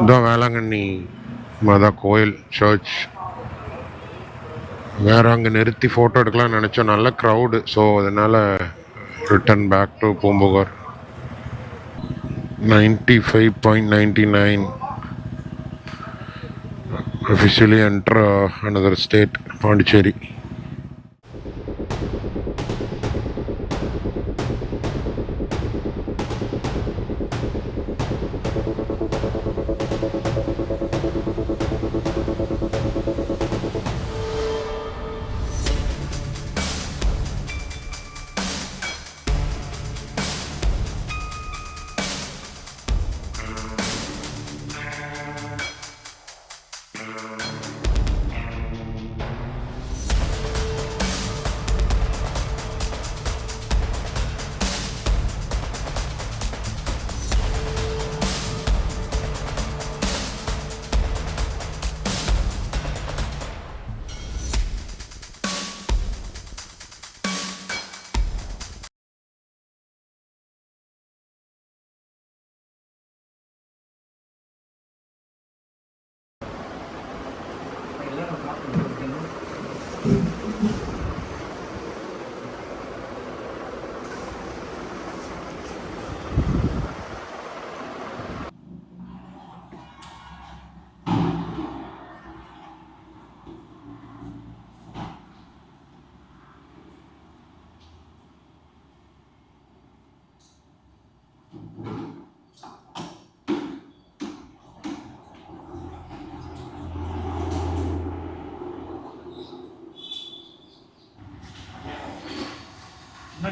இதான் வேளாங்கண்ணி மாதா கோயில் சர்ச் வேற அங்கே நிறுத்தி ஃபோட்டோ எடுக்கலாம்னு நினச்சோம். நல்ல க்ரௌடு ஸோ அதனால் return back to Poompuhar. Ninety five point ninety nine officially enter another state Pondicherry.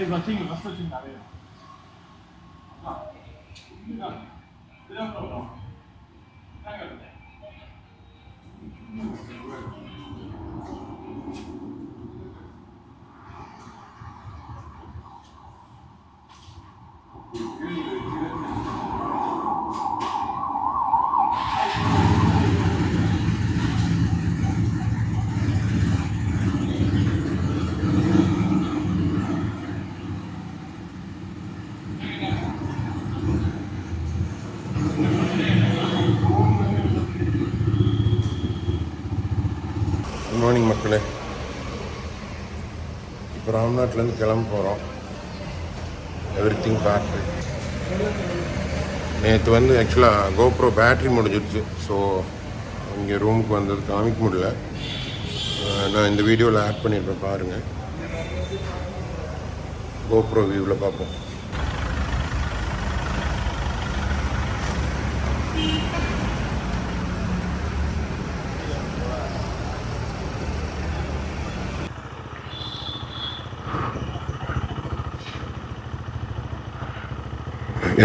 Uh, another state, Pondicherry. முன்னாடி வச்சிங்க ஃபஸ்ட் வச்சிங்க அதே குட் மார்னிங் மக்களே ஏர்போர்ட்லேருந்து கிளம்ப போகிறோம் எவ்ரி திங் பேட்ரி நேற்று வந்து ஆக்சுவலாக கோப்ரோ பேட்ரி முடிஞ்சிருச்சு. ஸோ இங்கே ரூமுக்கு வந்தது காமிக்க முடியல. நான் இந்த வீடியோவில் ஆட் பண்ணியிருப்பேன் பாருங்கள் கோப்ரோ வியூவில் பார்ப்போம்.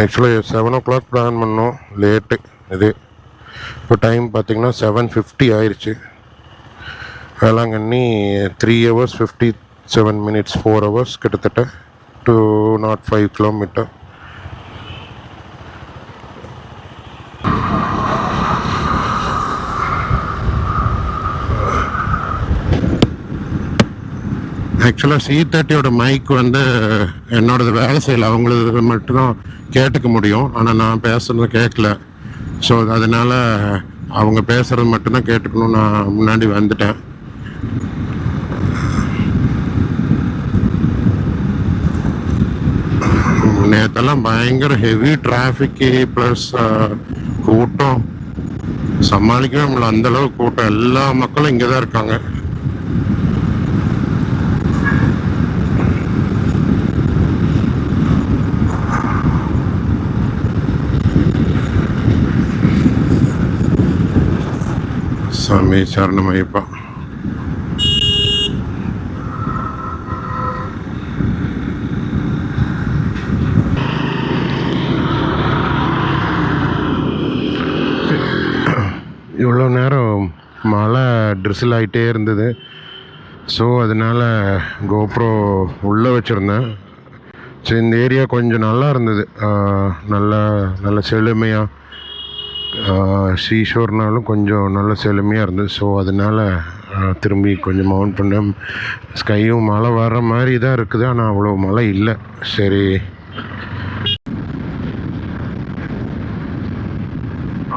ஆக்சுவலாக செவன் ஓ கிளாக் பிளான் பண்ணோம். லேட்டு இது. இப்போ டைம் பார்த்தீங்கன்னா செவன் ஃபிஃப்டி ஆயிடுச்சு Velankanni three hours fifty seven minutes four hours கிட்டத்தட்ட டூ நாட் ஃபைவ் கிலோமீட்டர் ஆக்சுவலாக சி தேர்ட்டியோட மைக் வந்து என்னோடது வேலை செய்யலை. அவங்களது மட்டும்தான் கேட்டுக்க முடியும். ஆனால் நான் பேசுகிறது கேட்கல. ஸோ அதனால் அவங்க பேசுகிறது மட்டும்தான் கேட்டுக்கணும். நான் முன்னாடி வந்துட்டேன். நேற்றெல்லாம் பயங்கர ஹெவி டிராஃபிக்கு ப்ளஸ் கூட்டம். சமாளிக்கவே முடியல. அந்தளவு கூட்டம். எல்லா மக்களும் இங்கே தான் இருக்காங்க. சாமி சரணமையப்பா இவ்வளோ நேரம் மழை ட்ரிசில் ஆகிட்டே இருந்தது. ஸோ அதனால் கோப்ரோ உள்ளே வச்சுருந்தேன். ஸோ இந்த ஏரியா கொஞ்சம் நல்லா இருந்தது. நல்லா நல்ல செழுமையாக சீஷோர்னாலும் கொஞ்சம் நல்ல செழுமையாக இருந்தது. ஸோ அதனால் திரும்பி கொஞ்சம் மவுண்ட் பண்ணேன். ஸ்கையும் மழை வர்ற மாதிரி தான் இருக்குது ஆனால் அவ்வளோ மழை இல்லை. சரி.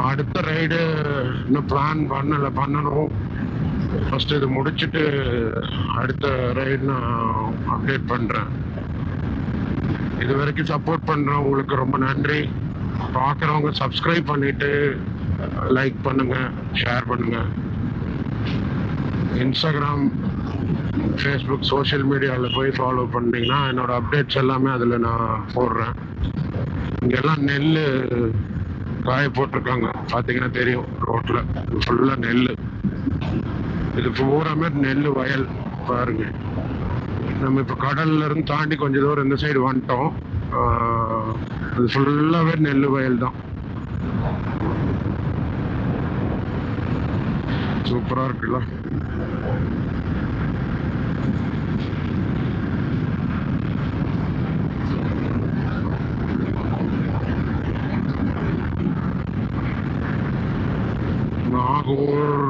அடுத்த ரைடு இன்னும் பிளான் பண்ணலை பண்ணணும். ஃபஸ்ட்டு இது முடிச்சுட்டு அடுத்த ரைடு நான் அப்டேட் பண்ணுறேன் இது வரைக்கும் சப்போர்ட் பண்றவங்களுக்கு ரொம்ப நன்றி. பார்க்குறவங்க சப்ஸ்கிரைப் பண்ணிட்டு லைக் பண்ணுங்க ஷேர் பண்ணுங்க. இன்ஸ்டாகிராம் ஃபேஸ்புக் சோஷியல் மீடியாவில் போய் ஃபாலோ பண்ணிங்கன்னா என்னோட அப்டேட்ஸ் எல்லாமே அதில் நான் போடுறேன். இங்கெல்லாம் நெல் காய போட்டிருக்காங்க. பார்த்தீங்கன்னா தெரியும் ரோட்டில் ஃபுல்லாக நெல் இது பூராமே நெல் வயல் பாருங்க. நம்ம இப்போ கடல்ல இருந்து தாண்டி கொஞ்ச தூரம் இந்த சைடு வந்துட்டோம். அது ஃபுல்லாகவே நெல் வயல் தான். சூப்பராக இருக்குல்ல? நாகூர்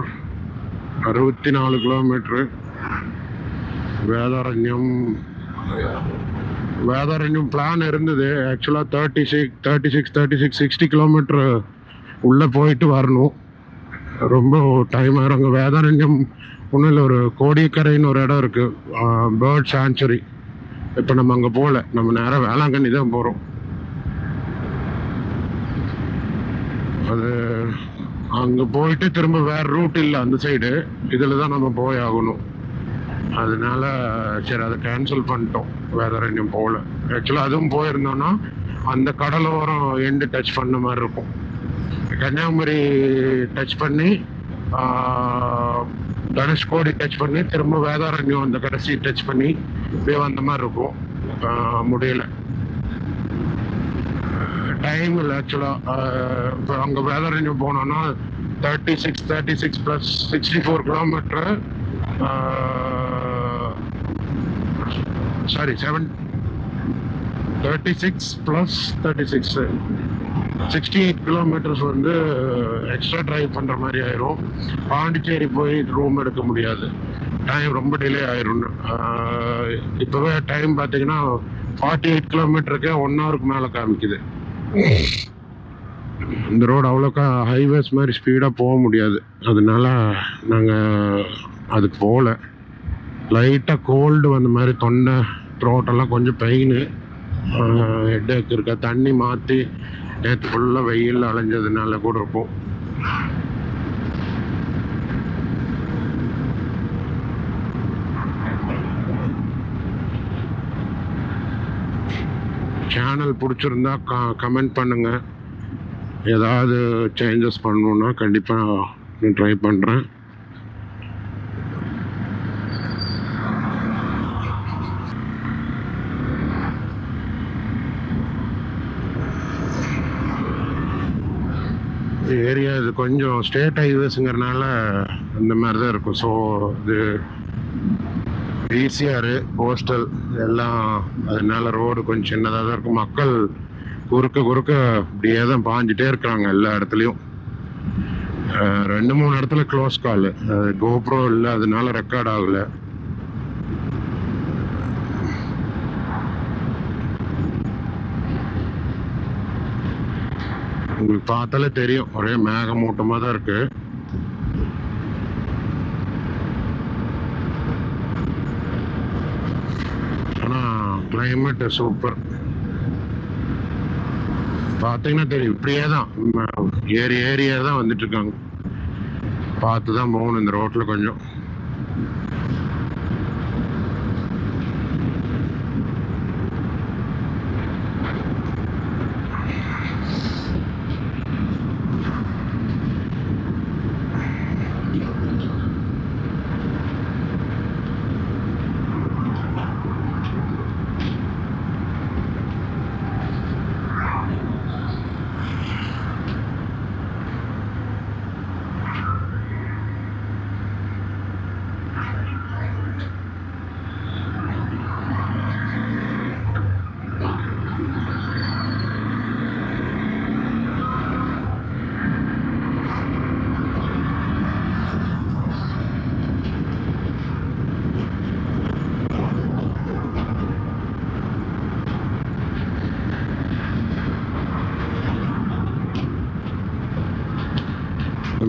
அறுபத்தி நாலு கிலோமீட்ரு வேதாரண்யம். வேதாரண்யம் பிளான் இருந்தது. ஆக்சுவலாக thirty six thirty six thirty six sixty kilometre உள்ளே போயிட்டு வரணும். ரொம்ப டைம் ஆயிரும். அங்கே வேதாரண்யம் ஒன்றும் இல்லை. ஒரு கோடிக்கரைன்னு ஒரு இடம் இருக்குது பேர்ட் சாங்சுரி இப்போ நம்ம அங்கே போகல நம்ம நேராக வேளாங்கண்ணி தான் போகிறோம் அது அங்கே போயிட்டு திரும்ப வேறு ரூட் இல்லை. அந்த சைடு இதில் தான் நம்ம போய் ஆகணும் அதனால சரி அதை கேன்சல் பண்ணிட்டோம். வேதாரண்யம் போகல. ஆக்சுவலாக அதுவும் போயிருந்தோம்னா அந்த கடலோரம் எண்டு டச் பண்ண மாதிரி இருக்கும். கன்னியாகுமரி டச் பண்ணி கணேஷ்கோடி தனுஷ்கோடி டச் பண்ணி திரும்ப வேதாரண்யம் அந்த கடைசி டச் பண்ணி இப்படியே வந்த மாதிரி இருக்கும். முடியல. டைம் இல்லை ஆக்சுவலாக இப்போ அங்கே வேதாரண்யம் போனோம்னா thirty six thirty six plus sixty four kilometre sorry seven thirty six plus thirty six sixty eight kilometres வந்து எக்ஸ்ட்ரா டிரைவ் பண்ணுற மாதிரி ஆயிரும். பாண்டிச்சேரி போய் ரூம் எடுக்க முடியாது. டைம் ரொம்ப டிலே ஆயிரும். இப்போவே டைம் பார்த்தீங்கன்னா ஃபார்ட்டி எயிட் கிலோமீட்டருக்கு ஒன் ஹவருக்கு மேலே காமிக்குது. இந்த ரோடு அவ்வளோக்கா ஹைவேஸ் மாதிரி ஸ்பீடாக போக முடியாது. அதனால நாங்கள் அதுக்கு போகல. லைட்டாக கோல்டு வந்த மாதிரி தொண்டை த்ரோட்டெல்லாம் கொஞ்சம் பெயின் ஹெட்டேக் இருக்க? தண்ணி மாற்றி நேற்று ஃபுல்லாக வெயில் அலைஞ்சதுனால கூட இருக்கும். சேனல் பிடிச்சிருந்தா க கமெண்ட் பண்ணுங்கள் ஏதாவது சேஞ்சஸ் பண்ணணுன்னா கண்டிப்பாக நான் ட்ரை பண்ணுறேன் ஏரியா இது கொஞ்சம் ஸ்டேட் ஹைவேஸுங்கிறனால அந்த மாதிரி தான் இருக்கும். ஸோ இது ஈசிஆர் போஸ்டல் எல்லாம் அதனால ரோடு கொஞ்சம் சின்னதாக தான் இருக்கும். மக்கள் குறுக்க குறுக்க இப்படியே தான் பாஞ்சிட்டே இருக்கிறாங்க எல்லா இடத்துலையும். ரெண்டு மூணு இடத்துல க்ளோஸ் கால் கோப்ரோ இல்லை அதனால ரெக்கார்ட் ஆகலை. உங்களுக்கு பார்த்தாலே தெரியும். ஒரே மேகமூட்டமாக தான் இருக்கு. ஆனால் கிளைமேட் சூப்பர் பார்த்தீங்கன்னா தெரியும். இப்படியே தான். ஏரி ஏறி ஏரியா தான் வந்துட்டு இருக்காங்க. பார்த்து தான் போகணும் இந்த ரோட்டில் கொஞ்சம்.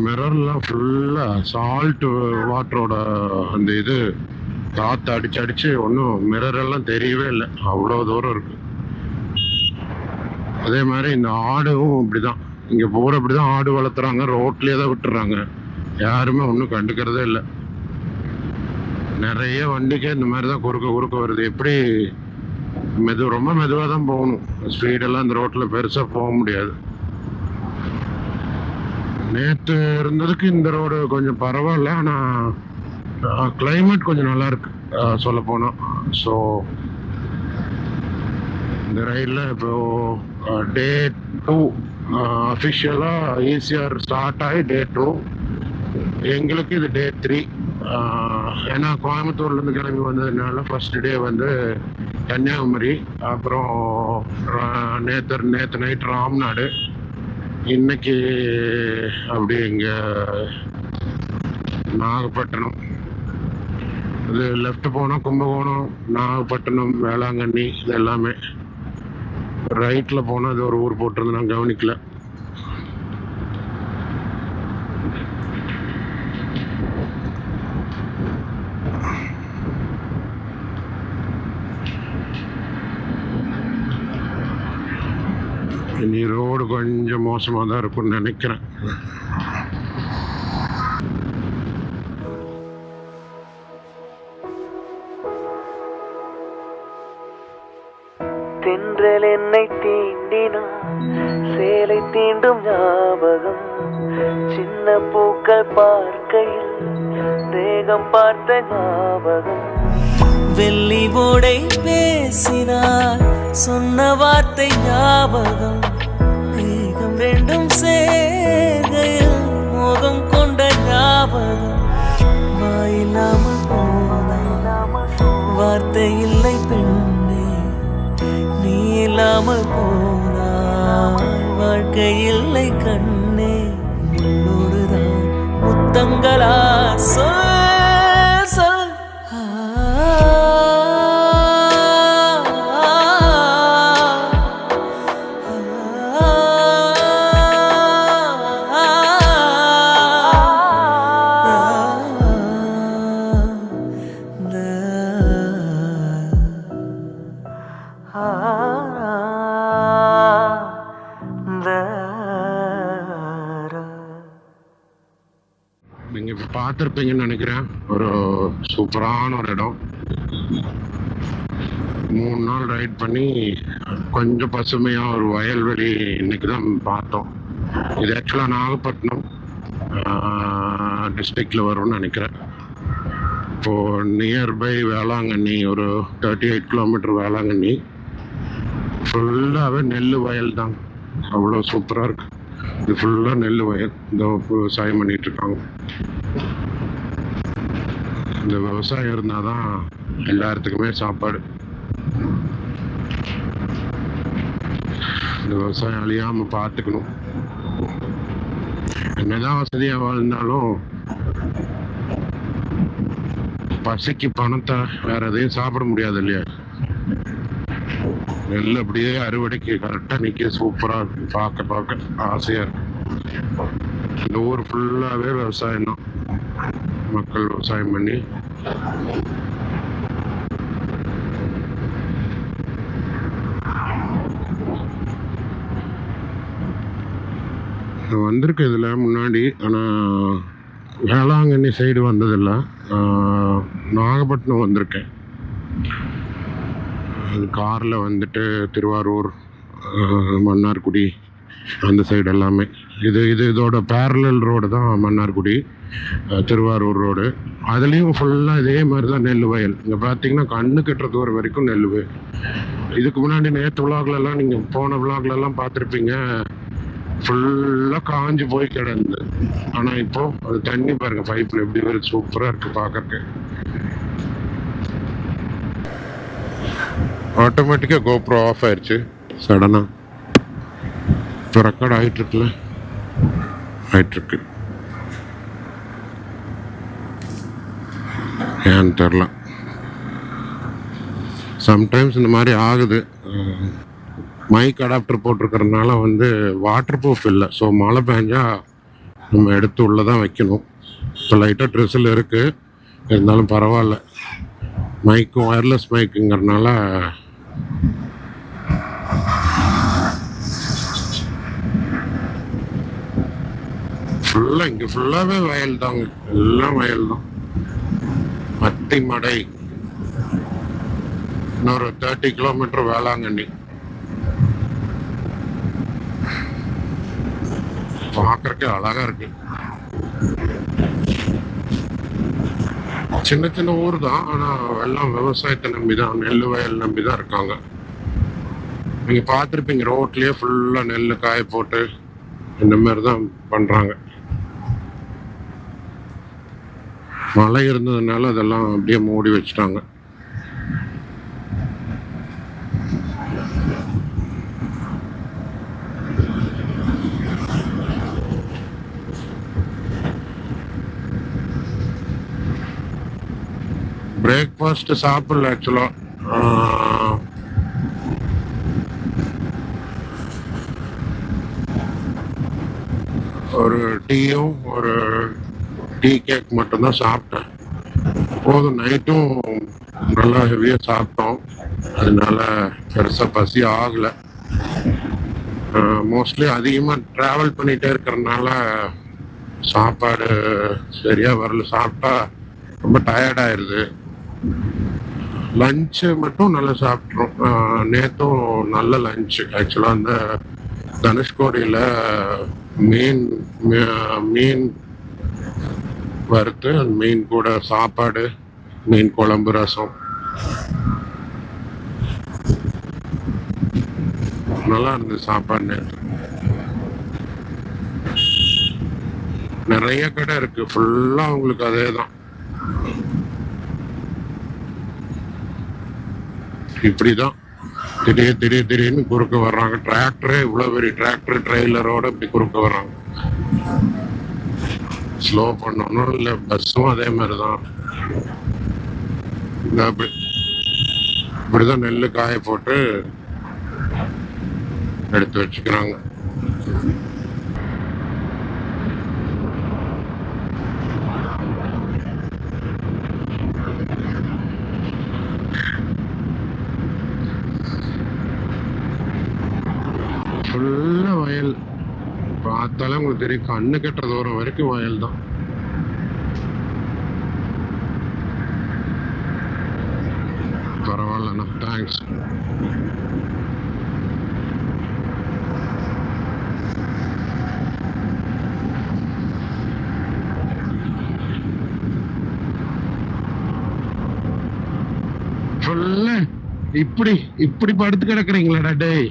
மிரர்லாம் ஃபுல்லாக சால்ட் வாட்டரோட அந்த இது காற்று அடிச்சு அடிச்சு ஒன்றும் மிரர் எல்லாம் தெரியவே இல்லை. அவ்வளோ தூரம் இருக்கு. அதே மாதிரி இந்த ஆடும் இப்படிதான். இங்கே பூரா இப்படிதான் ஆடு வளர்த்துறாங்க ரோட்லேயே தான் விட்டுறாங்க. யாருமே ஒன்றும் கண்டுக்கிறதே இல்லை. நிறைய வண்டிக்கே இந்த மாதிரி தான் குறுக்க குறுக்க வருது. எப்படி மெது ரொம்ப மெதுவாக தான் போகணும். ஸ்பீடெல்லாம் இந்த ரோட்டில் பெருசாக போக முடியாது. நேற்று இருந்ததுக்கு இந்த ரோடு கொஞ்சம் பரவாயில்ல ஆனால் கிளைமேட் கொஞ்சம் நல்லா இருக்கு சொல்ல போனால் ஸோ இந்த ரயிலில் இப்போ டே டூ அஃபிஷியலாக ஈஸியாக ஸ்டார்ட் ஆகி டே டூ எங்களுக்கு இது டே த்ரீ ஏன்னா கோயம்புத்தூர்லேருந்து கிளம்பி வந்ததுனால ஃபர்ஸ்ட் டே வந்து கன்னியாகுமரி அப்புறம் நேற்று நேற்று நைட் ராம்நாடு. இன்னைக்கு அப்படியே இங்கே நாகப்பட்டினம். இது லெஃப்ட் போனால் கும்பகோணம் நாகப்பட்டினம் வேளாங்கண்ணி இது எல்லாமே. ரைட்டில் போனால் அது ஒரு ஊர் போட்டிருந்து நான் கவனிக்கல. இனி ரோடு கொஞ்சம் மோசமாக தான் இருக்கும்னு நினைக்கிறேன். தென்றல் என்னை தீண்டினான் சேலை தீண்டும் ஞாபகம். சின்ன பூக்கள் பார்க்கையில் தேகம் பார்த்த ஞாபகம். வெள்ளி ஓடை பேசினார். சொன்ன வார்த்தை ஞாபகம். ரெண்டும் சேகையில் மோதம் கொண்ட ஞாபகம். வாயில்லாமல் போனான் வார்த்தை இல்லை பெண்ணே. நீ இல்லாமல் போனாய் வாழ்க்கை இல்லை கண்ணே. உன்னோடுதான் முத்தங்களா சொல் பார்த்தீங்கன்னு நினைக்கிறேன். ஒரு சூப்பரான ஒரு இடம். மூணு நாள் ரைட் பண்ணி கொஞ்சம் பசுமையாக ஒரு வயல்வெளி இன்னைக்கு தான் பார்த்தோம். இது ஆக்சுவலாக நாகப்பட்டினம் டிஸ்ட்ரிக்டில் வரும்னு நினைக்கிறேன். இப்போது நியர்பை வேளாங்கண்ணி ஒரு தேர்ட்டி எயிட் கிலோமீட்டர் வேளாங்கண்ணி. ஃபுல்லாகவே நெல் வயல் தான். அவ்வளோ சூப்பராக இருக்கு. இது ஃபுல்லாக நெல் வயல். இந்த விவசாயம் பண்ணிகிட்ருக்காங்க இருக்காங்க. இந்த விவசாயம் இருந்தால் தான் எல்லாத்துக்குமே சாப்பாடு. இந்த விவசாயம் அழியாமல் பார்த்துக்கணும். என்னதான் வசதியாக வாழ்ந்தாலும் பசிக்கு பணத்தை வேற எதையும் சாப்பிட முடியாது இல்லையா? நெல் அப்படியே அறுவடைக்கு கரெக்டாக நிற்க சூப்பராக இருக்கு. பார்க்க பார்க்க ஆசையாக இருக்கு. இந்த ஊர் ஃபுல்லாகவே விவசாயம் தான் மக்கள் விவசாயம் பண்ணி நான் வந்திருக்கேன் இதில் முன்னாடி ஆனால் வேளாங்கண்ணி சைடு வந்ததில்லை. நாகப்பட்டினம் வந்திருக்கேன். அது காரில் வந்துட்டு திருவாரூர் மன்னார்குடி அந்த சைடு எல்லாமே. இது இது இதோட பேரலல் ரோடு தான் மன்னார்குடி திருவாரூர் ரோடு அதுலேயும் ஃபுல்லாக இதே மாதிரி தான் நெல் வயல். இங்கே பார்த்தீங்கன்னா கண்ணு கட்டுற தூரம் வரைக்கும் நெல் வயல் இதுக்கு முன்னாடி நேற்று விலாக்லலாம் நீங்கள் போன விலாக்லலாம் பார்த்துருப்பீங்க ஃபுல்லாக காஞ்சு போய் கிடந்து. ஆனால் இப்போ அது தண்ணி பாருங்கள் பைப்பில் எப்படி வருது சூப்பராக இருக்குது பார்க்கறக்கு ஆட்டோமேட்டிக்காக கோப்ரோ ஆஃப் ஆயிடுச்சு சடனாக இப்போ ரெக்கார்ட் ஆகிட்டுருக்குல்ல ஆயிட்டுருக்கு. ஏன்னு தெரில. சம்டைம்ஸ் இந்த மாதிரி ஆகுது. மைக் அடாப்டர் போட்டிருக்கறதுனால வந்து வாட்டர் ப்ரூஃப் இல்லை. ஸோ மழை பெஞ்சா நம்ம எடுத்து உள்ளே தான் வைக்கணும். இப்போ லைட்டாக ட்ரெஸ்ஸில் இருக்குது இருந்தாலும் பரவாயில்ல. மைக்கும் ஒயர்லெஸ் மைக்குங்கிறனால ஃபுல்லாக இங்கே ஃபுல்லாகவே வயல் தாங்க எல்லாம் வயல் தான். மத்தி மடை. இன்னொரு தேர்ட்டி கிலோமீட்டர் வேளாங்கண்ணி. பார்க்கறதுக்கு அழகா இருக்கு. சின்ன சின்ன ஊர் தான் ஆனால் எல்லாம் விவசாயத்தை நம்பி தான் நெல் வயல் நம்பி தான் இருக்காங்க. நீங்கள் பார்த்துருப்பீங்க ரோட்லேயே ஃபுல்லாக நெல் காய போட்டு இந்த மாதிரி தான் பண்ணுறாங்க மழை இருந்ததுனால அதெல்லாம் அப்படியே மூடி வச்சுட்டாங்க. பிரேக்ஃபாஸ்ட் சாப்பிடல ஆக்சுவலா ஒரு டீயும் ஒரு டீ கேக் மட்டும்தான் சாப்பிட்டேன். போதும் நைட்டும் நல்லா ஹெவியாக சாப்பிட்டோம். அதனால பெருசாக பசி ஆகலை. மோஸ்ட்லி அதிகமாக ட்ராவல் பண்ணிகிட்டே இருக்கிறதுனால சாப்பாடு சரியாக வரல. சாப்பிட்டா ரொம்ப டயர்ட் ஆயிடுது லஞ்சு மட்டும் நல்லா சாப்பிட்றோம் நேற்றும் நல்ல லஞ்சு ஆக்சுவலாக அந்த தனுஷ்கோடியில் மீன் மீன் வறுத்து அந்த மீன் கூட சாப்பாடு மீன் குழம்பு ரசம். நல்லா இருந்தது சாப்பாடு நேற்று நிறைய கடை இருக்கு. ஃபுல்லா உங்களுக்கு அதே தான் இப்படிதான். திடீர் திடீர் திடீர்னு குறுக்க வர்றாங்க. டிராக்டரே இவ்வளவு பெரிய டிராக்டர் ட்ரெய்லரோட இப்படி குறுக்க வர்றாங்க. ஸ்லோ பண்ணணும் இல்லை பஸ்ஸும் அதே மாதிரி தான் இப்படிதான் நெல் காய போட்டு எடுத்து வச்சுக்கிறாங்க. ஃபுல்லாக வயல். பார்த்தாலே உங்களுக்கு தெரியும் கண்ணு கெட்ட தூரம் வரைக்கும் வயல் தான். பரவாயில்லண்ணா தேங்க்ஸ் இப்படி இப்படி படுத்து கிடக்குறீங்களாடா டேய்.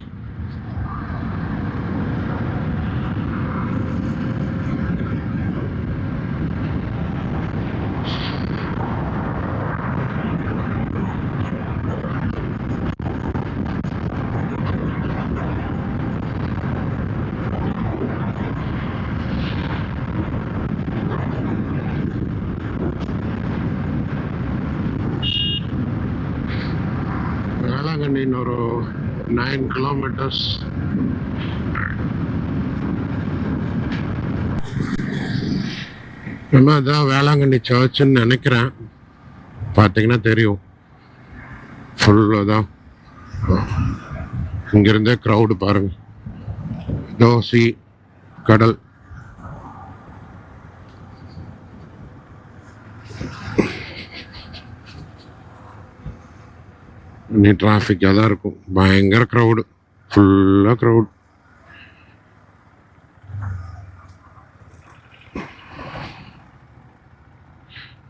9 kilometers. நம்ம அதான் வேளாங்கண்ணி சர்ச்சுன்னு நினைக்கிறேன். பார்த்தீங்கன்னா தெரியும். ஃபுல்லாக தான் இங்கிருந்தே க்ரௌடு பாருங்கள் தோசி கடல். இன்னும் டிராஃபிக்காக தான் இருக்கும். பயங்கர க்ரௌடு ஃபுல்லாக க்ரௌட்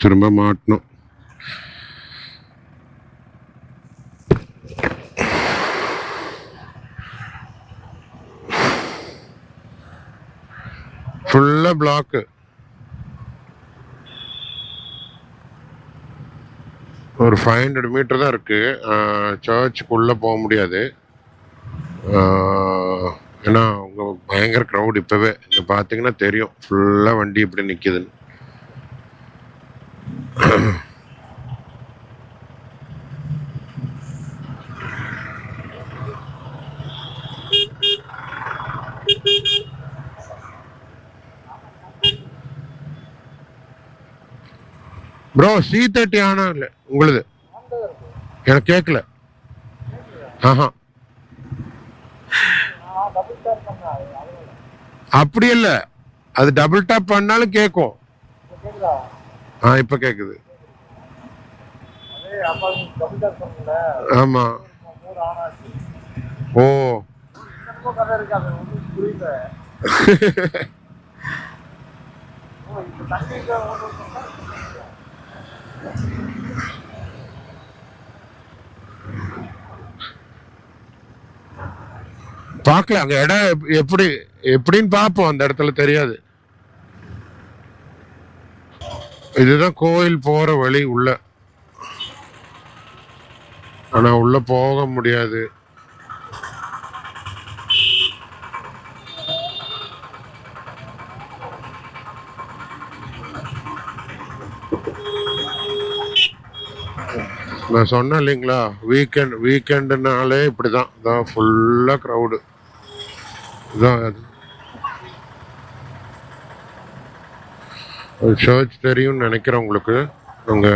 திரும்ப மாட்டணும். ஃபுல்லாக பிளாக்கு ஒரு ஃபைவ் ஹண்ட்ரட் மீட்டர் தான் இருக்குது சர்ச்சுக்குள்ளே போக முடியாது. ஏன்னா அவங்க பயங்கர க்ரௌட் இப்போவே. இங்கே பார்த்தீங்கன்னா தெரியும். ஃபுல்லாக வண்டி இப்படி நிற்கிதுன்னு ப்ரோ சி தேர்ட்டி ஆனா இல்லை. உங்களுது. எனக்கு கேட்கல ஆஹா. அப்படி இல்லை. அது டபுள் டாப் பண்ணாலும் கேட்கும் ஆ இப்போ கேட்குது ஆமா. ஓ. பார்க்கல அங்க இடம் எப்- எப்படி எப்படின்னு பார்ப்போம். அந்த இடத்துல தெரியாது. இதுதான் கோயில் போற வழி உள்ள. ஆனா உள்ள போக முடியாது. நான் சொன்னேன் இல்லைங்களா வீக்கெண்ட் வீக்கெண்டுனாலே இப்படி தான் ஃபுல்லாக க்ரௌடு இதான் சர்ச் தெரியும்னு நினைக்கிறேன் உங்களுக்கு. அங்கே.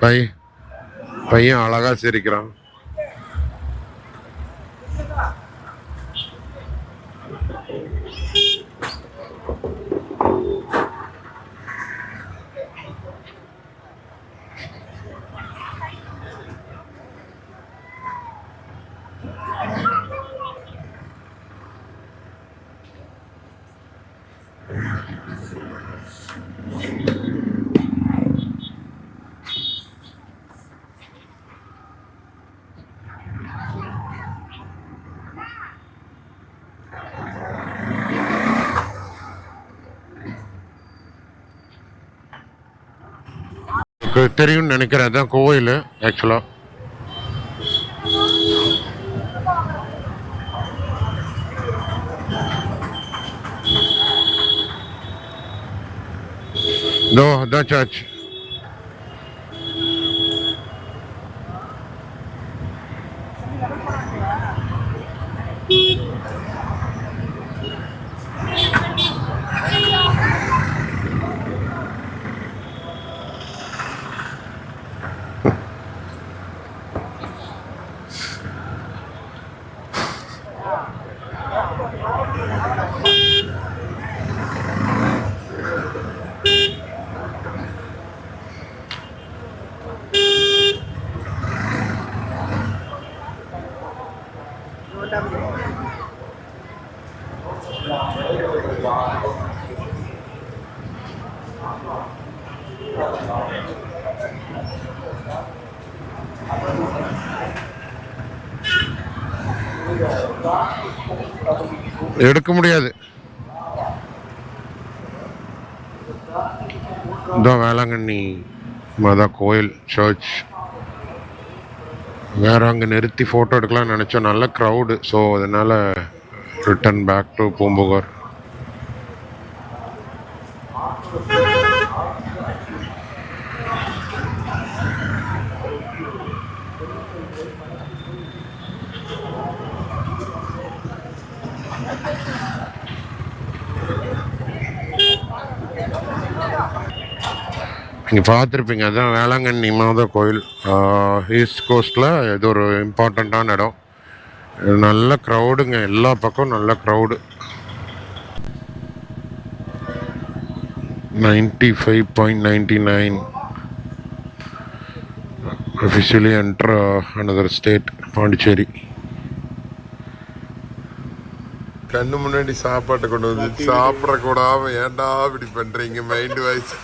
பையன் பையன் அழகாக சிரிக்கிறான். உங்களுக்கு தெரியும்னு நினைக்கிறேன். அதுதான் கோயில் ஆக்சுவலாக இதோ அதான் சர்ச் எடுக்க முடியாது. இதோ வேளாங்கண்ணி மாதா கோயில் சர்ச் வேற அங்கே நிறுத்தி ஃபோட்டோ எடுக்கலாம்னு நினச்சோம். நல்ல க்ரௌடு ஸோ அதனால ரிட்டர்ன் பேக் டு பூம்புகார். நீங்கள் பார்த்துருப்பீங்க அதான் வேளாங்கண்ணி மாத கோயில். ஈஸ்ட் கோஸ்டில் இது ஒரு இம்பார்ட்டண்ட்டான இடம். நல்ல க்ரௌடுங்க எல்லா பக்கம் நல்ல crowd ninety five point ninety nine officially enter another state Pondicherry கண்ணு முன்னாடி சாப்பாட்டை கொண்டு வந்து சாப்பிட கூடாம ஏன்டா இப்படி பண்றீங்க? Mind voice